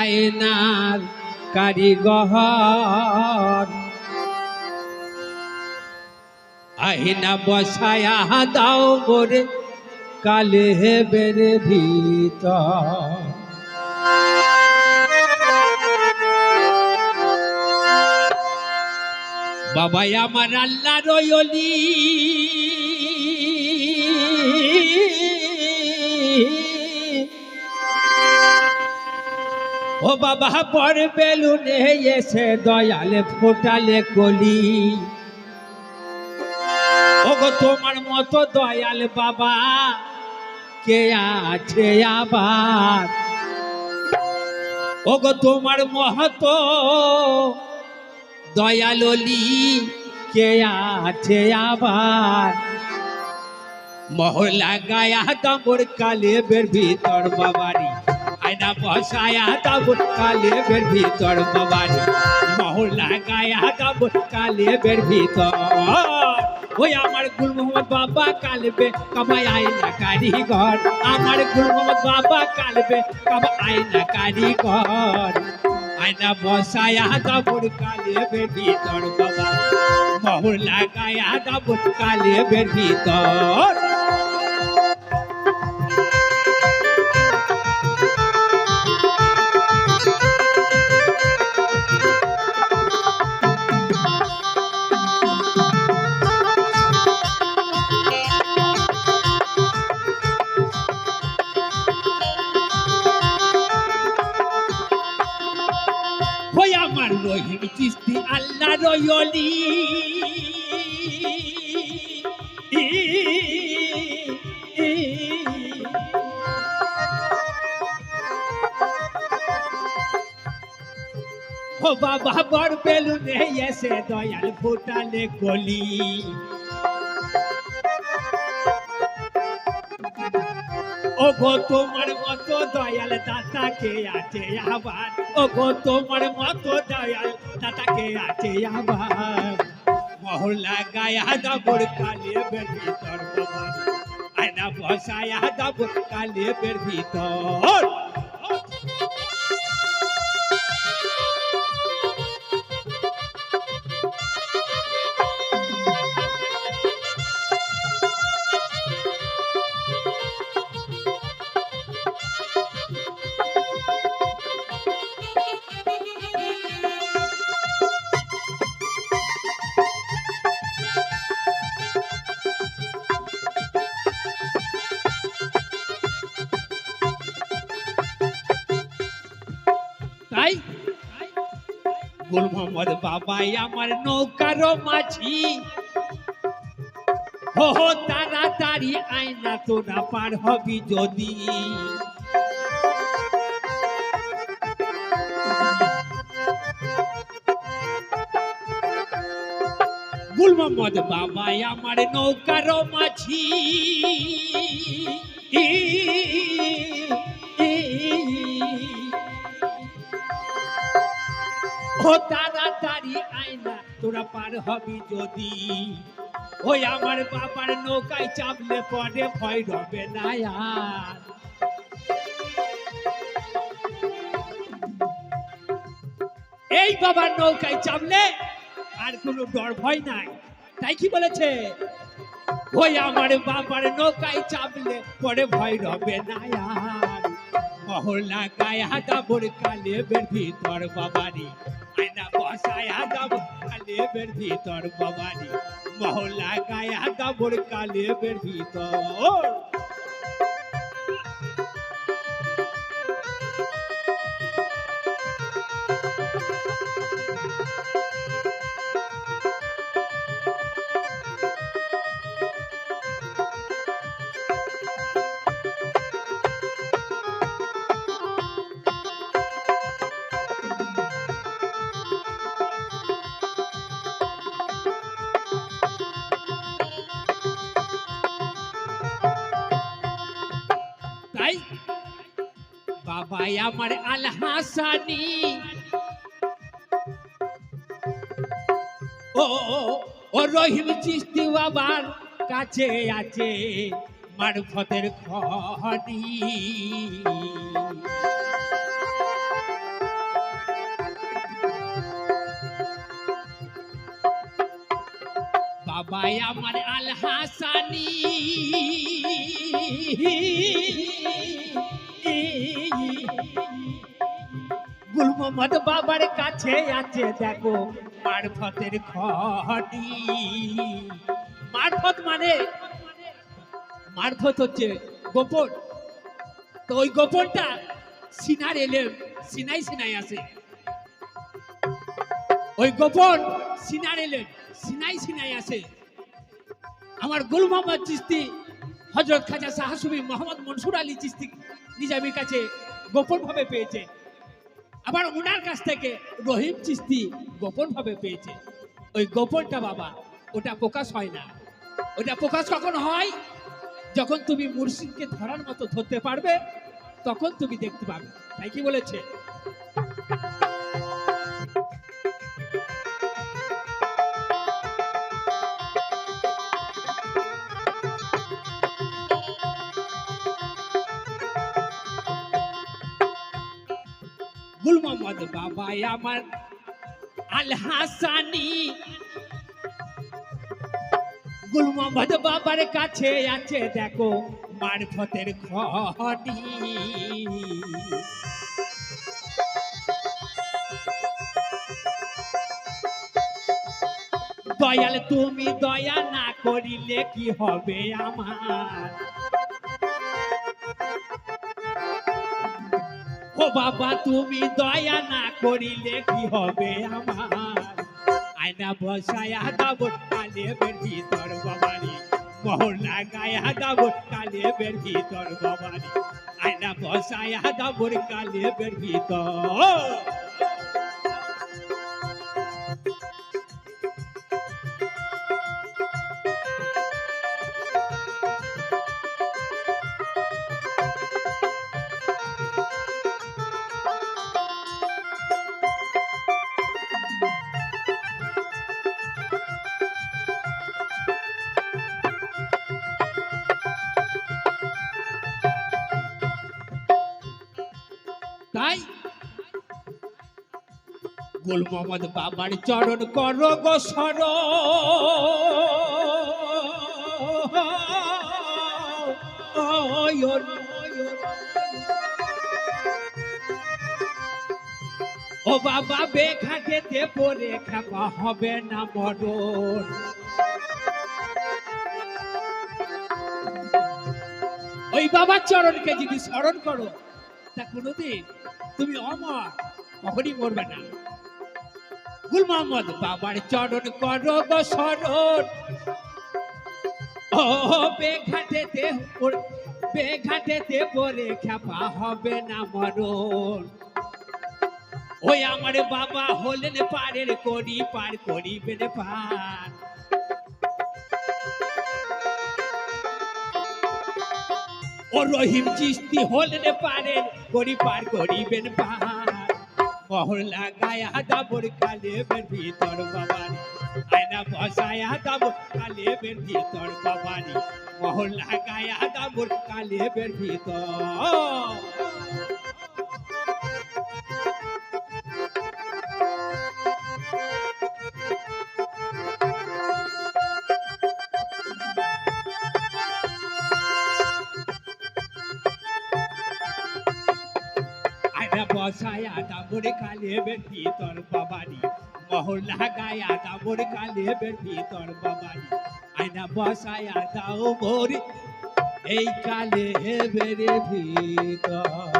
আয়নার কারিগর। আয়না বসায়া দাও মোরে কালে বেড়ে ভিতর। বাবাই আমার আল্লাহ রয়লি ও বাবা পর বেলুনে এসে দয়ালে ফোটালে কলি। ও গো তোমার মতো দয়াল বাবা কে আছে আবার? ও গো তোমার মহতো দয়াললি কে আছে আবার? মহলা গায়া দামর কালে বের ভিতর বাবারি। আয়না বসায়া দামর কালে বের ভিতর বাবারি মহলা গায়া দামর কালে বের ভিতর। ওই আমার গুল মোহাম্মদ বাবা কালবে কামাই আয়না কারিগর আমার গুল মোহাম্মদ বাবা কালবে কামা আয়না কারিগর আয়না বসায়া দাবুর কালে বের ভিতর বাবা মহুর লাগায়া দাবুর কালে বের ভিতর। ওই আমার রহিম চিস্তি আল্লাহ রয়লি ও বাবা বড় বেলুনে এসে দয়াল ফুটালে গলি ও তোমার মতো দয়াল দাতাকে আছে আবার ও গো তোমার মতো দয়াল দাতাকে আছে আবার মহল্লা গায়া দাবর কালিয়ে বের ভিতর আয়না বসায়া দাবর কালিয়ে বের ভিতর। গুল মোহাম্মদ বাবাই আমার নৌকার মাঝি। হো তাড়াতাড়ি আয়না তোরা পার হবি যদি। গুল মোহাম্মদ বাবাই আমার নৌকার মাঝি। তাড়াতাড়ি আয়না তোরা পার হবি যদি। ওই আমার বাবার নৌকায় চাপলে পরে ভয় না আর। এই বাবার নৌকায় চাপলে আর কোনো ডর ভয় নাই। তাই কি বলেছে? ওই আমার বাবার নৌকায় চাপলে পরে ভয় রবে না আর। মহল্লা গায়া দাবর কালে বের ভিতর বাবারি। আয়না বসায়া দাম কালে বের ভিতর ভবানী মহলা গায়া দাবর কালে বের ভিতর তাই বাবাই আমার আল ও ও রহিম চিস্তি বাবার কাছে আছে মারফতের খনি। বাবাই আমার আল হাসানি গুল মোহাম্মদ বাবার কাছে আছে, দেখো, মারফতের খটি মারফত মানে? মারফত হচ্ছে গোপন। তো ওই গোপনটা সিনার এলে, সিনাই সিনাই আসে ওই গোপন সিনার এলে, সিনাই সিনাই আসে আমার গুল মোহাম্মদ চিস্তি, হজরত খাজা সাহাসুবি মোহাম্মদ মনসুর আলী চিস্তি নিজামের কাছে গোপন ভাবে পেয়েছে। আবার ওনার কাছ থেকে রহিম চিস্তি গোপন ভাবে পেয়েছে। ওই গোপনটা বাবা, ওটা প্রকাশ হয় না। ওটা প্রকাশ কখন হয়? যখন তুমি মুর্শিদকে ধরার মতো ধরতে পারবে, তখন তুমি দেখতে পাবে। তাই কি বলেছে? গুল মোহাম্মদ বাবাই আমার আল হাসানি গুল মোহাম্মদ বাবার কাছে আছে, দেখো, মারফতের খটি দয়াল তুমি দয়া না করিলে কি হবে আমার? ও বাবা, তুমি দয়া না করিলে কি হবে আমার? আয়না বসায়া দাব কালে বেরহি তোর বাবারি। মহল্লা গায়া দাব কালে বেরহি তোর বাবারি। আয়না বসায়া দাবর কালে বেরহি ভিতর। তাই গুল মোহাম্মদ বাবার চরণ কর গো সর। ও বাবা বেঘাটেতে পরে খাবা হবে না মরণ। ওই বাবার চরণকে যদি স্মরণ করো, তা কোনোদিন তুমি অমর, কখনই মরবে না। গুল মোহাম্মদ, বাবার চরণ করো পরে খেপা হবে না মরণ। ওই আমার বাবা হলেন পারের করি, পার করিবেন পার। ও রহিম চিস্তি হলেন পারেন করি পার করিবেন পার মহল্লা গায়া দাবর কালে বের ভিতর বাবানি আয়না বসায়া দাবর কালে বের ভিতর বাবানি মহল্লা গায়া দাবর কালে বের ভিতর আয়না বসায়া দাবর কালে বেটি তোর বাবারি। মহল্লা গায়া দাবর কালে বেটি তোর বাবারি। আয়না বসায় দাও মোর এই কালে বেড়ে ভিতর।